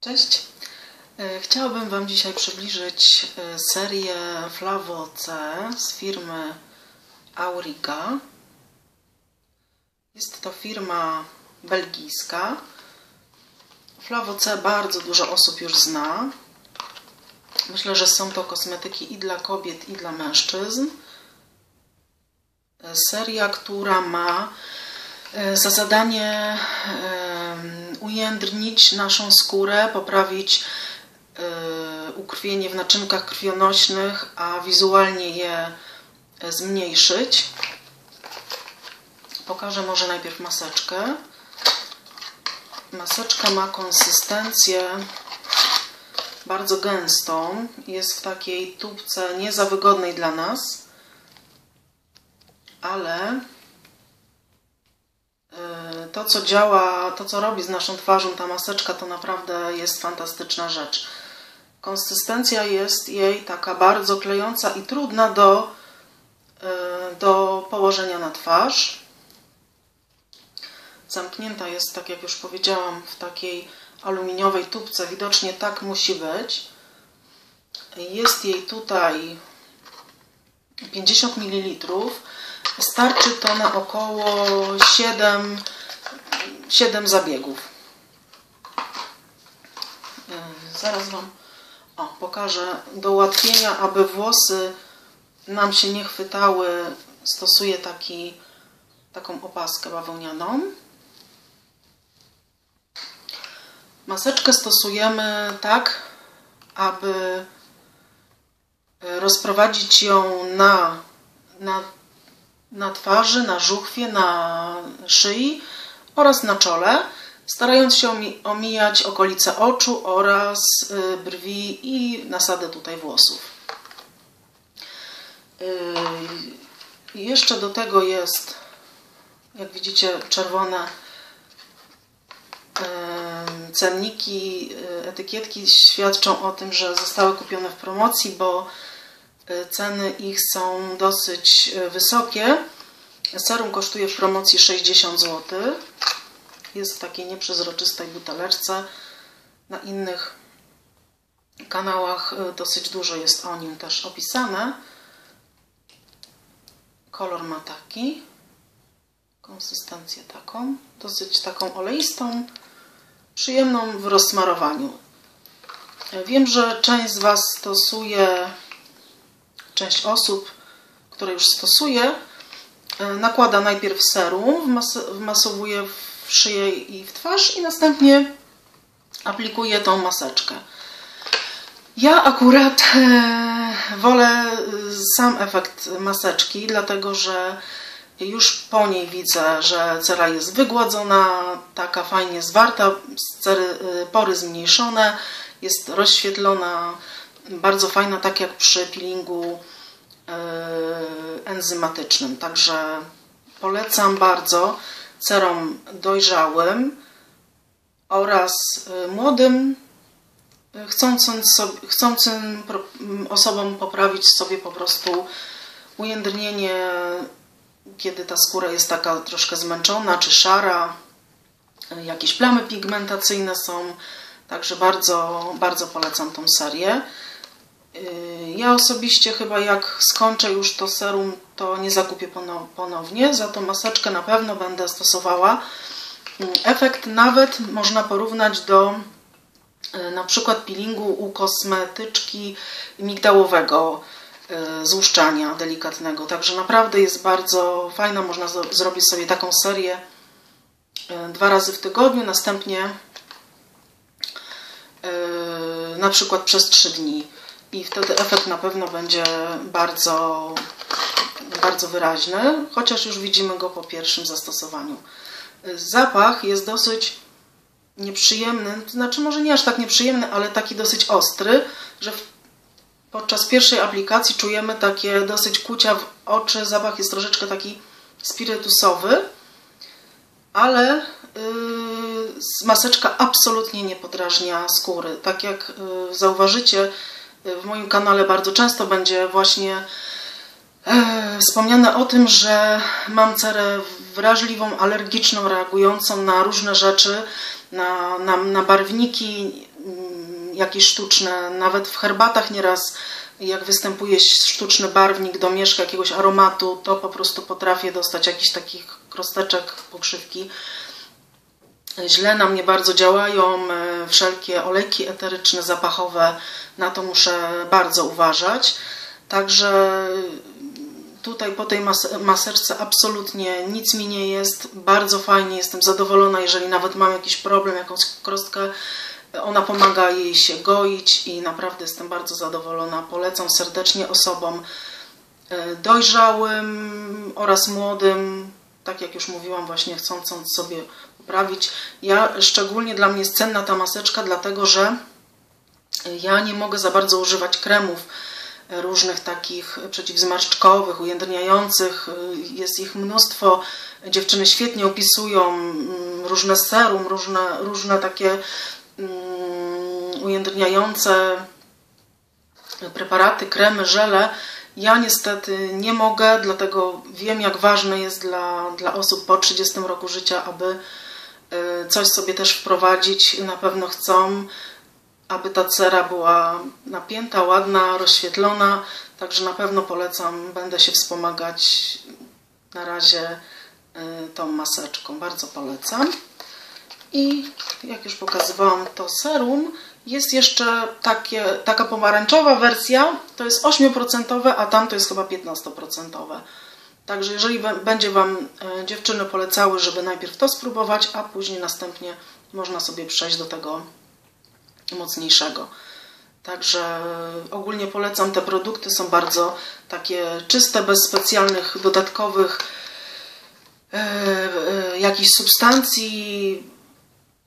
Cześć. E, Chciałabym Wam dzisiaj przybliżyć e, serię Flavo C z firmy Auriga. Jest to firma belgijska. Flavo C bardzo dużo osób już zna. Myślę, że są to kosmetyki i dla kobiet, i dla mężczyzn. E, Seria, która ma za zadanie ujędrnić naszą skórę, poprawić e, ukrwienie w naczynkach krwionośnych, a wizualnie je e, zmniejszyć. Pokażę może najpierw maseczkę. Maseczka ma konsystencję bardzo gęstą. Jest w takiej tubce nie za wygodnej dla nas, ale y, to, co działa, to, co robi z naszą twarzą ta maseczka, to naprawdę jest fantastyczna rzecz. Konsystencja jest jej taka bardzo klejąca i trudna do, y, do położenia na twarz. Zamknięta jest, tak jak już powiedziałam, w takiej aluminiowej tubce. Widocznie tak musi być. Jest jej tutaj 50 ml. Starczy to na około 7, 7 zabiegów. Yy, Zaraz Wam o, pokażę. Do ułatwienia, aby włosy nam się nie chwytały, stosuję taki, taką opaskę bawełnianą. Maseczkę stosujemy tak, aby rozprowadzić ją na, na, na twarzy, na żuchwie, na szyi oraz na czole, starając się omi- omijać okolice oczu oraz y, brwi i nasadę tutaj włosów. Y, Jeszcze do tego jest, jak widzicie, czerwone Em, cenniki, y, etykietki świadczą o tym, że zostały kupione w promocji, bo y, ceny ich są dosyć y, wysokie. Serum kosztuje w promocji 60 zł. Jest w takiej nieprzezroczystej buteleczce. Na innych kanałach y, dosyć dużo jest o nim też opisane. Kolor ma taki konsystencję taką, dosyć taką oleistą, przyjemną w rozsmarowaniu. Wiem, że część z Was stosuje, część osób, które już stosuje, nakłada najpierw serum, wmas- wmasowuje w szyję i w twarz i następnie aplikuje tą maseczkę. Ja akurat e, wolę e, sam efekt maseczki, dlatego że już po niej widzę, że cera jest wygładzona, taka fajnie zwarta, cery, pory zmniejszone, jest rozświetlona, bardzo fajna, tak jak przy peelingu enzymatycznym. Także polecam bardzo cerom dojrzałym oraz y, młodym, y, chcącym, sobie, chcącym osobom poprawić sobie po prostu ujędrnienie kiedy ta skóra jest taka troszkę zmęczona czy szara, jakieś plamy pigmentacyjne są, także bardzo, bardzo polecam tą serię. Yy, Ja osobiście chyba jak skończę już to serum, to nie zakupię pono- ponownie, za to maseczkę na pewno będę stosowała. Yy, Efekt nawet można porównać do yy, na przykład peelingu u kosmetyczki migdałowego y, złuszczania delikatnego. Także naprawdę jest bardzo fajna. Można zro- zrobić sobie taką serię y, dwa razy w tygodniu, następnie y, na przykład przez trzy dni. I wtedy efekt na pewno będzie bardzo, bardzo wyraźny, chociaż już widzimy go po pierwszym zastosowaniu. Zapach jest dosyć nieprzyjemny, to znaczy może nie aż tak nieprzyjemny, ale taki dosyć ostry, że Podczas pierwszej aplikacji czujemy takie dosyć kucia w oczy. Zapach jest troszeczkę taki spirytusowy, ale yy, maseczka absolutnie nie podrażnia skóry. Tak jak yy, zauważycie, w moim kanale bardzo często będzie właśnie yy, wspomniane o tym, że mam cerę wrażliwą, alergiczną, reagującą na różne rzeczy, na, na, na barwniki, jakieś sztuczne, nawet w herbatach nieraz jak występuje sztuczny barwnik do mieszka jakiegoś aromatu, to po prostu potrafię dostać jakichś takich krosteczek, pokrzywki. Źle na mnie bardzo działają e, wszelkie olejki eteryczne, zapachowe. Na to muszę bardzo uważać. Także tutaj po tej maserce absolutnie nic mi nie jest. Bardzo fajnie, jestem zadowolona, jeżeli nawet mam jakiś problem, jakąś krostkę, ona pomaga jej się goić i naprawdę jestem bardzo zadowolona. Polecam serdecznie osobom e, dojrzałym oraz młodym, tak jak już mówiłam, właśnie chcącą sobie poprawić. Ja szczególnie dla mnie jest cenna ta maseczka, dlatego że ja nie mogę za bardzo używać kremów różnych takich przeciwzmarszczkowych, ujędrniających. Jest ich mnóstwo. Dziewczyny świetnie opisują mm, różne serum, różne, różne takie mm, ujędrniające preparaty, kremy, żele. Ja niestety nie mogę, dlatego wiem, jak ważne jest dla, dla osób po 30 roku życia, aby y, coś sobie też wprowadzić. Na pewno chcą aby ta cera była napięta, ładna, rozświetlona. Także na pewno polecam, będę się wspomagać na razie y, tą maseczką. Bardzo polecam. I jak już pokazywałam to serum, jest jeszcze takie, taka pomarańczowa wersja, to jest 8%, a tam to jest chyba 15%. Także jeżeli będzie Wam y, dziewczyny polecały, żeby najpierw to spróbować, a później następnie można sobie przejść do tego mocniejszego. Także ogólnie polecam te produkty, są bardzo takie czyste, bez specjalnych dodatkowych e, e, jakichś substancji.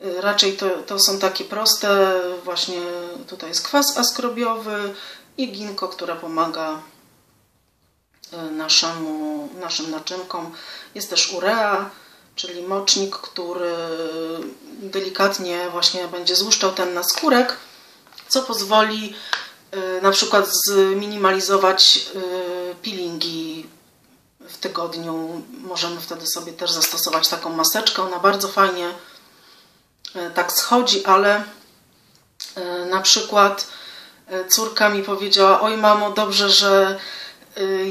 E, raczej to, to są takie proste, właśnie tutaj jest kwas askrorbiowy i ginko, które pomaga naszemu, naszym naczynkom. Jest też urea, czyli mocznik, który delikatnie właśnie będzie złuszczał ten naskórek, co pozwoli y, na przykład zminimalizować y, peelingi w tygodniu. Możemy wtedy sobie też zastosować taką maseczkę. Ona bardzo fajnie tak schodzi, ale na przykład córka mi powiedziała: Oj, mamo, dobrze, że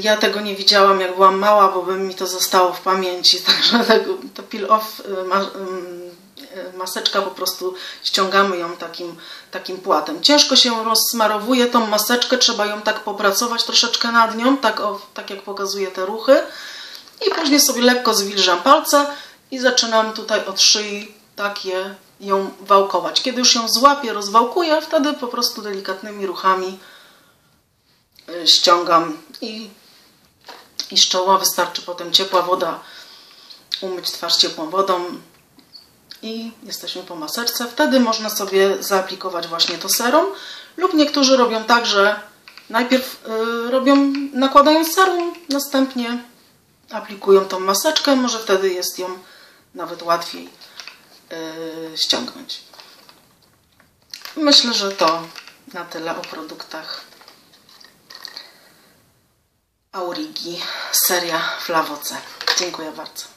ja tego nie widziałam, jak byłam mała, bo by mi to zostało w pamięci. Także to peel off maseczka po prostu ściągamy ją takim, takim płatem. Ciężko się rozsmarowuje tą maseczkę, trzeba ją tak popracować troszeczkę nad nią, tak, o, tak jak pokazuje te ruchy. I później sobie lekko zwilżam palce i zaczynam tutaj od szyi takie ją wałkować. Kiedy już ją złapię, rozwałkuję, wtedy po prostu delikatnymi ruchami y, ściągam i, i z czoła wystarczy potem ciepła woda, umyć twarz ciepłą wodą, i jesteśmy po maseczce. Wtedy można sobie zaaplikować właśnie to serum lub niektórzy robią tak, że najpierw y, robią, nakładają serum, następnie aplikują tą maseczkę, może wtedy jest ją nawet łatwiej ściągnąć. Myślę, że to na tyle o produktach Aurigi, seria Flavoce. Dziękuję bardzo.